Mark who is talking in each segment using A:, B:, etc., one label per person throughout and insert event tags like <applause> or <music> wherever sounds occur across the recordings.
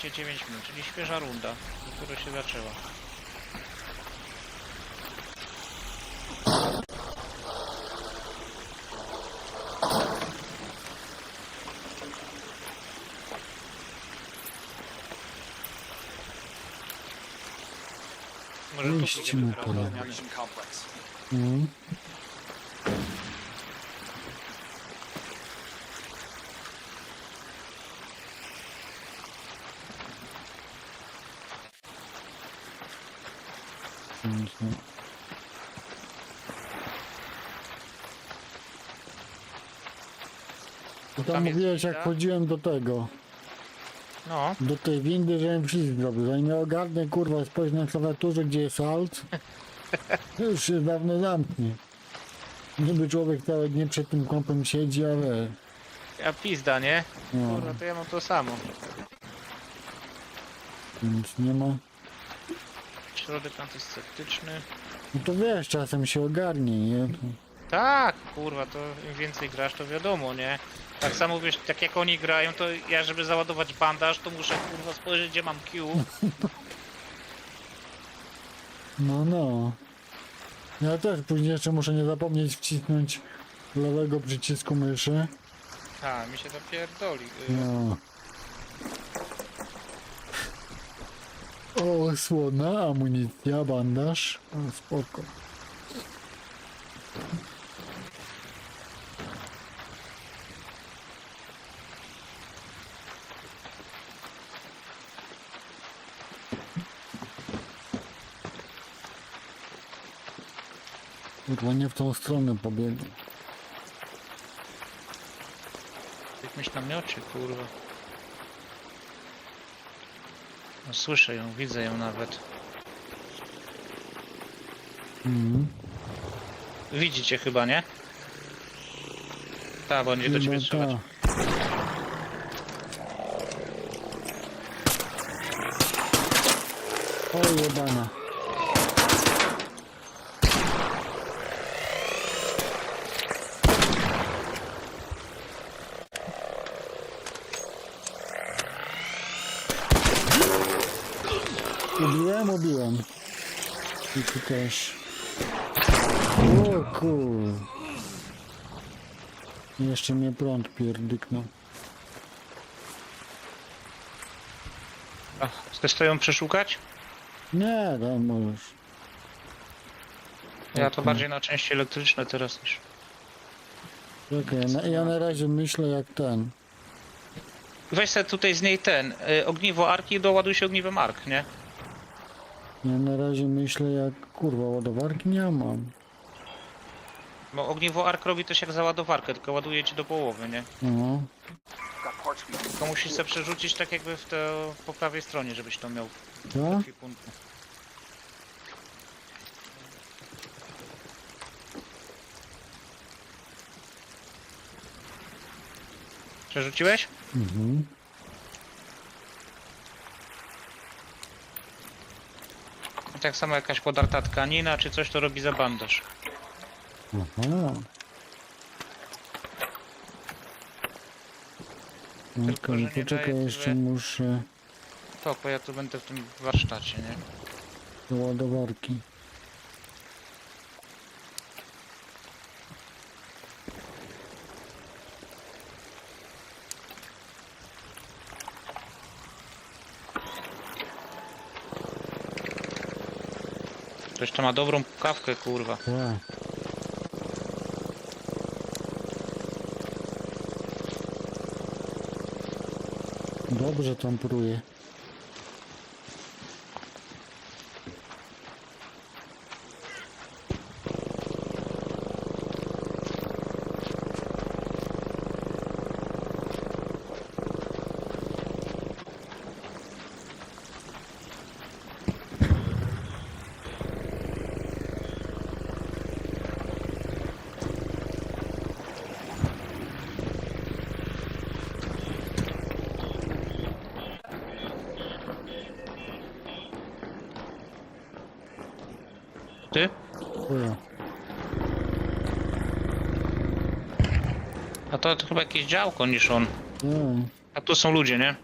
A: 29 minut, czyli świeża runda, dopiero się zaczęła. Może tu pójdziemy teraz do odmiany.
B: Operation
C: Pięknie. To tam
A: Tam jest
C: mówiłeś jak
A: winda?
C: chodziłem do tego,
A: No,
C: do tej windy, żebym przycisk zrobił. Zanim ja ogarnę kurwa spojrzę na klawiaturze gdzie jest alt, <laughs> to już się dawno zamknie. Niby człowiek całe dnie przed tym kompem siedzi, ale
A: a pizda, nie?
C: no,
A: Kurwa, to ja mam to samo.
C: nic nie ma.
A: Środek antyseptyczny.
C: No to wiesz, czasem się ogarnie, nie?
A: Tak, kurwa, to im więcej grasz, to wiadomo, nie? Tak samo wiesz, tak jak oni grają, to ja żeby załadować bandaż, to muszę kurwa spojrzeć gdzie mam Q. <laughs>
C: No, no. Ja też później jeszcze muszę nie zapomnieć wcisnąć lewego przycisku myszy.
A: Ha, mi się to pierdoli. y,
C: No. O, słona, amunicja, bandaż. O, spoko. Kurwa, nie w tą stronę pobiegł.
A: Jakimś namiocie, kurwa. No, słyszę ją, widzę ją nawet.
C: Mhm.
A: Widzicie chyba, nie? Tak, bo będzie do ciebie
C: Chyba
A: strzelać.
C: ta. O jebana. Ubiłem, ubiłem. I tu też. O kur... Jeszcze mnie prąd pierdyknął.
A: A, chcesz to ją przeszukać?
C: Nie, tam możesz.
A: Ja to bardziej na części elektryczne teraz niż...
C: Czekaj, na, ja na razie myślę jak ten.
A: Weź sobie tutaj z niej ten, y, ogniwo arki i doładuj się ogniwem ark, nie?
C: Ja na razie myślę jak kurwa ładowarki nie mam.
A: Bo ogniwo ark robi też jak załadowarkę, tylko ładuje ci do połowy, nie?
C: No.
A: Tylko musisz sobie przerzucić tak jakby w te, po prawej stronie, żebyś to miał w
C: Tak?
A: Przerzuciłeś?
C: Mhm.
A: I tak samo jakaś podarta tkanina czy coś to robi za bandaż.
C: Aha.
A: Tylko,
C: Okej,
A: że nie
C: poczekaj,
A: daje
C: jeszcze
A: tyle-
C: muszę
A: To, bo ja tu będę w tym warsztacie, nie?
C: do ładowarki.
A: To jeszcze ma dobrą kawkę, kurwa.
C: Tak. Dobrze tam pruje. chuja.
A: A to, to chyba jakieś działko niż on.
C: Hmm.
A: A tu są ludzie, nie?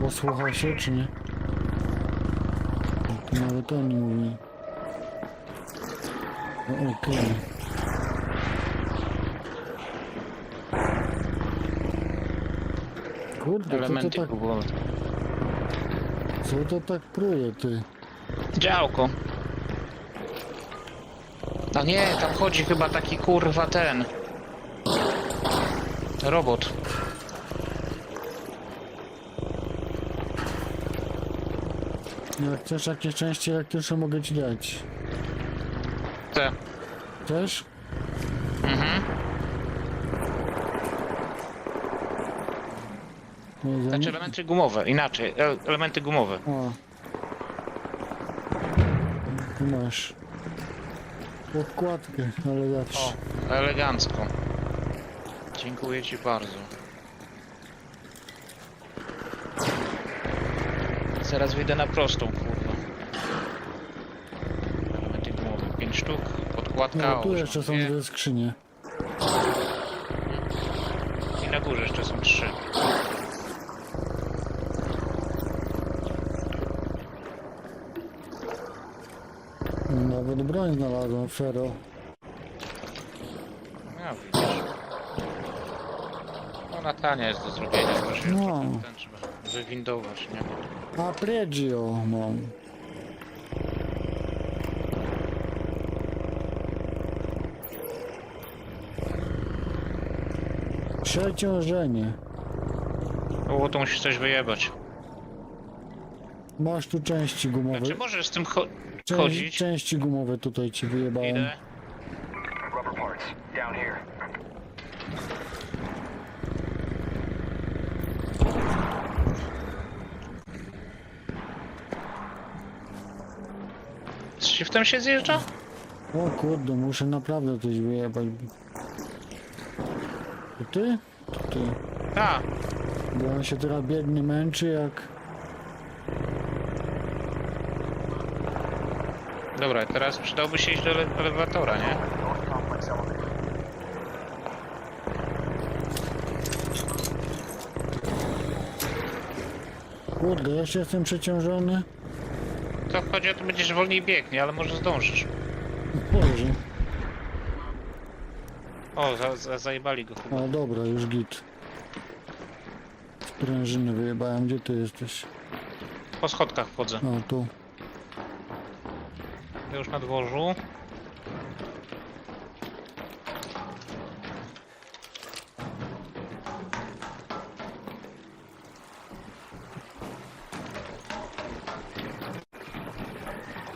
C: Posłuchał się czy nie? Nawet oni mówili. No, Okej. Kurde, co to,
A: Elementy
C: tak,
A: gumowe.
C: co to tak pruje, ty?
A: Działko. A nie, tam chodzi chyba taki kurwa ten. Robot.
C: Jak chcesz jakieś części elektryczne, mogę ci dać.
A: Te.
C: Też?
A: Mhm.
C: Nie, za
A: Znaczy elementy gumowe, inaczej. e- Elementy gumowe.
C: O. Tu masz. Podkładkę, ale
A: O,
C: zawsze.
A: elegancko. Dziękuję ci bardzo. Zaraz wyjdę na prostą, kurwa. Elementy gumowe. 5 sztuk, podkładka.
C: No, tu
A: o,
C: jeszcze są
A: dwie.
C: dwie skrzynie.
A: I na górze jeszcze są trzy.
C: Nawet broń znalazłem, Fero.
A: No widzisz. Ona tania jest do zrobienia, właśnie
C: No.
A: ten trzeba wywindować, nie?
C: A Pregio mam. Przeciążenie.
A: O, to musisz coś wyjebać.
C: Masz tu części gumowe.
A: Znaczy możesz z tym cho chodzić.
C: części gumowe tutaj ci wyjebałem.
A: Idę.
B: Rubber parts. Down here.
A: Z shiftem się zjeżdża?
C: O kurde, muszę naprawdę coś wyjebać. To ty? To ty.
A: Tak.
C: Bo on się teraz biedny męczy jak...
A: Dobra, teraz przydałby się iść do ele elewatora, nie?
C: Kurde, jeszcze jestem przeciążony.
A: To chodzi o to, będziesz wolniej biegnie, ale może zdążysz.
C: Boże.
A: O, za, za, zajebali go chyba.
C: A dobra, już git. Sprężyny wyjebałem, gdzie ty jesteś?
A: Po schodkach wchodzę.
C: A tu.
A: Już na dworzu.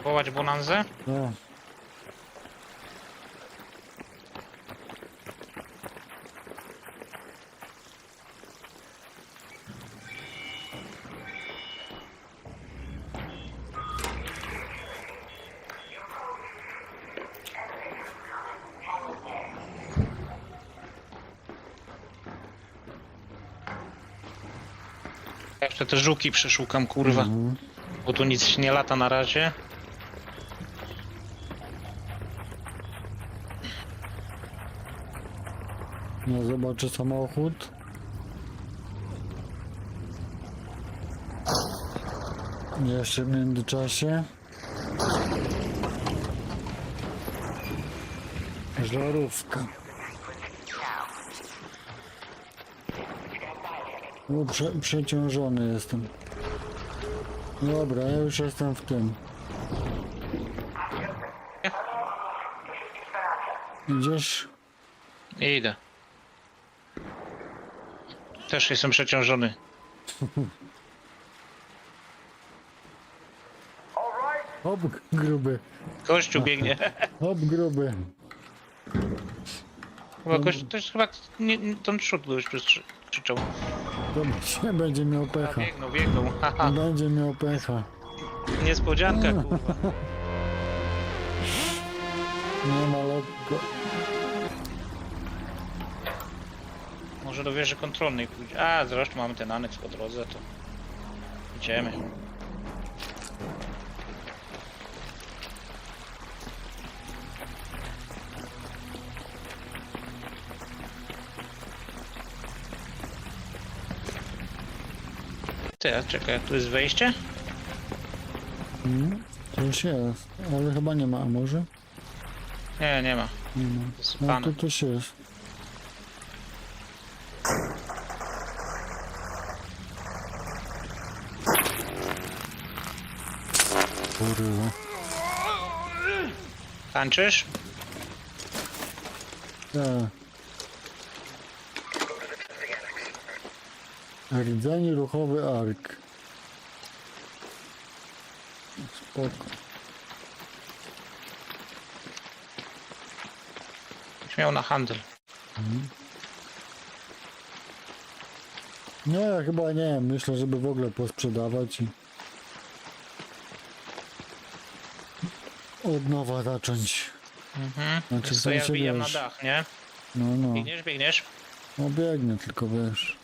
A: Wołać bonanzę?
C: O.
A: Jeszcze te żuki przeszukam, kurwa.
C: Mhm.
A: Bo tu nic nie lata na razie.
C: Ja zobaczę samochód. Jeszcze w międzyczasie. Żarówka. O, prze, przeciążony jestem. Dobra, ja już jestem w tym. Idziesz?
A: Idę. Też jestem przeciążony. <laughs>
C: Hop, gruby.
A: Kościół biegnie.
C: Hop, gruby.
A: Chyba to jest chyba nie, nie, ten już krzyczał.
C: Się będzie miał pecha.
A: Biegną, biegną. Haha, <laughs>
C: Będzie miał pecha.
A: niespodzianka, kurwa. <laughs>
C: Nie ma lekko.
A: Może do wieży kontrolnej pójdzie. A, zresztą mamy ten aneks po drodze, to idziemy. Czekaj, tu jest wejście?
C: Mm, coś jest, ale chyba nie ma, a może?
A: Nie, nie ma.
C: Nie ma. No
A: Zasypane.
C: jest. Kurwa.
A: Tańczysz?
C: Tak. Rdzenie ruchowy ark. Spoko.
A: Śmiał na handel.
C: Nie, ja chyba nie. Myślę, żeby w ogóle posprzedawać i od nowa zacząć.
A: Mhm.
C: Znaczy,
A: Co ja wbijam na dach, nie?
C: No, no.
A: Biegniesz, biegniesz.
C: No biegnę, tylko wiesz.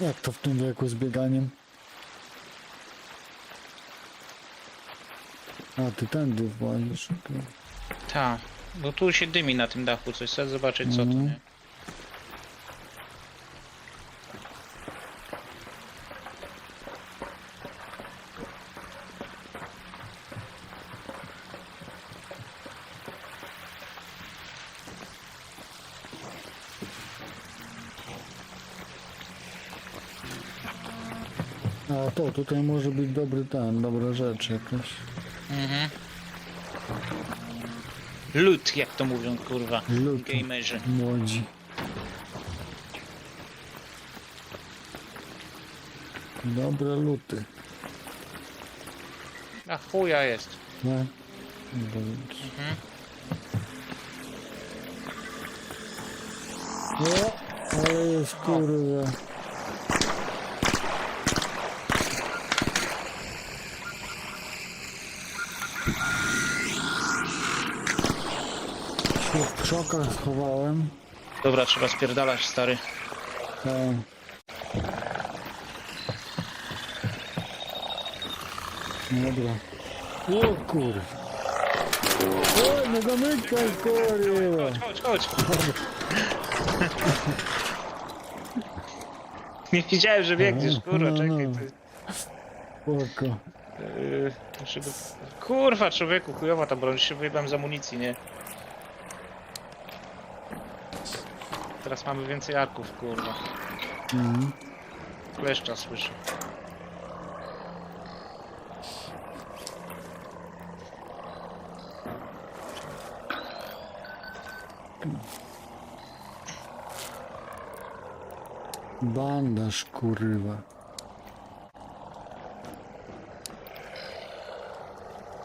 C: Jak to w tym wieku z bieganiem? A, ty tędy włazisz. okej.
A: Tak. Bo tu się dymi na tym dachu coś. Chcę zobaczyć co to,
C: Mhm.
A: nie?
C: A to, tutaj może być dobry ten, dobra rzecz jakaś.
A: Mhm. Lód, jak to mówią, kurwa.
C: Lód.
A: Gamerzy.
C: Młodzi. Dobre luty.
A: A chuja jest.
C: Nie? Dobrze.
A: Mhm.
C: O, ale jest kurwa. Krzokach schowałem.
A: Dobra, trzeba spierdalać, stary.
C: Tak. Dobra. O kurwa. O, nie zamykaj kurwa.
A: Chodź, chodź, chodź. Nie widziałem, że biegniesz, kurwa,
C: No,
A: czekaj.
C: no.
A: Ty.
C: Spoko.
A: Yy. Kurwa, człowieku, chujowa ta broń, się wyjebałem z amunicji, nie? Teraz mamy więcej arków, kurwa.
C: Mhm.
A: Kleszcza słyszę.
C: Bandaż kurwa.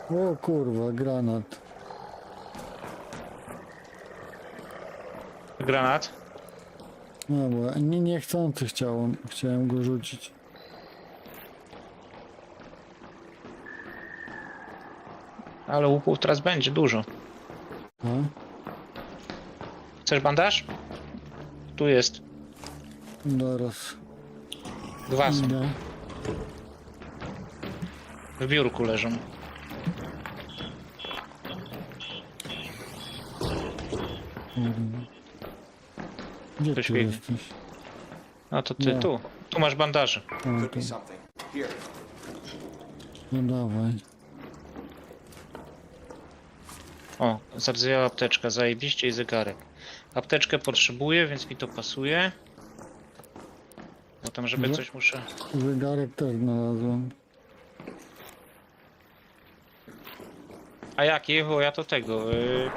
C: O kurwa, granat.
A: Granat?
C: No bo nie, niechcący chciałem, chciałem go rzucić.
A: Ale łupów teraz będzie dużo.
C: A?
A: Chcesz bandaż? Tu jest.
C: Zaraz.
A: Dwa są.
C: Idę.
A: W biurku leżą.
C: Kurwa. Gdzie
A: Ktoś
C: ty
A: biegnie.
C: jesteś?
A: No to ty
C: Nie.
A: tu. Tu masz bandaże.
C: A,
B: Could
C: to,
B: be something. Here.
C: no dawaj.
A: O, zardzewiała apteczka, zajebiście i zegarek. Apteczkę potrzebuję, więc mi to pasuje. Żeby
C: No.
A: coś muszę...
C: Zegarek też znalazłem.
A: A jaki? Bo ja to tego... Yy...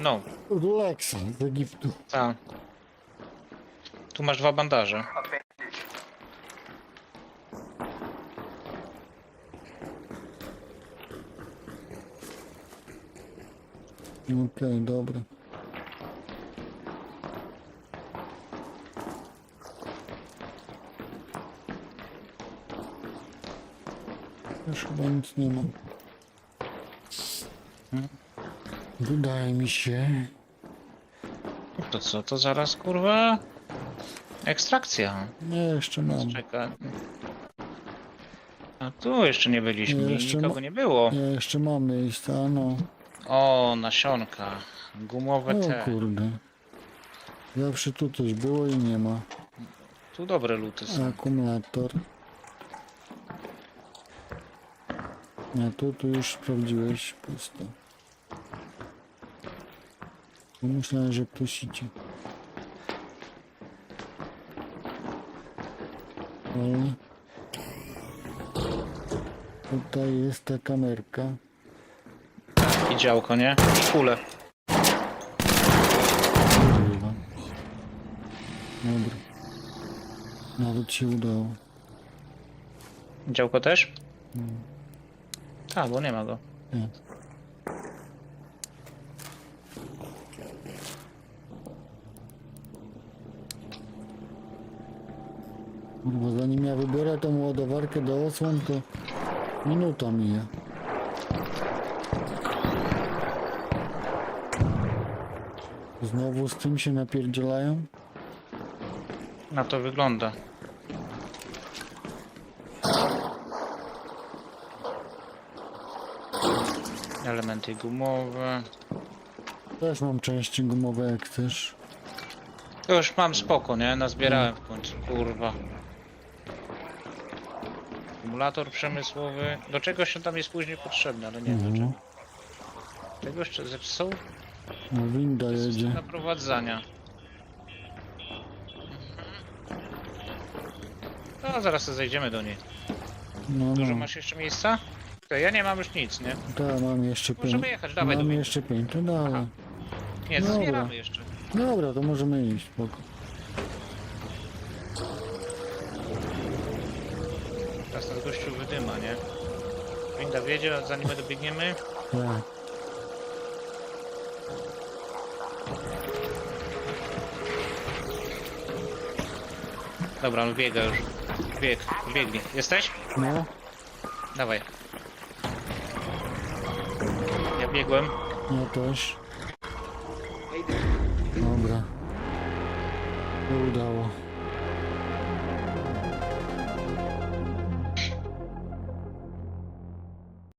A: No,
C: Rolexa z Egiptu.
A: tak. Tu masz dwa bandaże.
B: A bandage.
C: Okej, dobra. Już chyba nic nie mam. Wydaje mi się.
A: To co, to zaraz kurwa... Ekstrakcja.
C: Nie, jeszcze mam.
A: A tu jeszcze nie byliśmy,
C: Nie, jeszcze
A: nikogo
C: ma-
A: nie było.
C: Jeszcze mam miejsca, no.
A: O, nasionka. Gumowe
C: O te. kurde. Zawsze tu coś było i nie ma.
A: Tu dobre luty są.
C: Akumulator. A tu, tu już sprawdziłeś, pusto. Myślałem, że puścicie. Tutaj jest ta kamerka.
A: I działko, nie? I kule.
C: Kurwa. Dobra. Nawet się udało.
A: Działko też? Tak, bo nie ma go.
C: Nie. Kurwa, zanim ja wybiorę tą ładowarkę do osłon, to minuta mija. Znowu z tym się napierdzielają?
A: Na to wygląda. Elementy gumowe.
C: Też mam części gumowe jak chcesz.
A: To już mam spoko, nie? Nazbierałem w końcu, kurwa. Akumulator przemysłowy. Do czego się tam jest później potrzebny, ale nie wiem do
C: Mhm.
A: czego. Tego jeszcze zepsuł?
C: No winda jedzie.
A: Naprowadzania. No, zaraz sobie zejdziemy do niej.
C: No,
A: Dużo
C: no.
A: masz jeszcze miejsca? To ja nie mam już nic, nie?
C: Tak, mam jeszcze pięć.
A: Możemy jechać, dawaj do
C: Mam
A: windy.
C: jeszcze pięć, to dalej.
A: Nie,
C: Dobra.
A: zbieramy jeszcze.
C: Dobra, to możemy iść, spoko.
A: Gościu wydyma, nie? Winda wiedzie, a zanim my dobiegniemy.
C: Tak.
A: Dobra, on biega już. Bieg, biegli. Jesteś?
C: No,
A: Dawaj. Ja biegłem.
C: ja też. Dobra. To udało.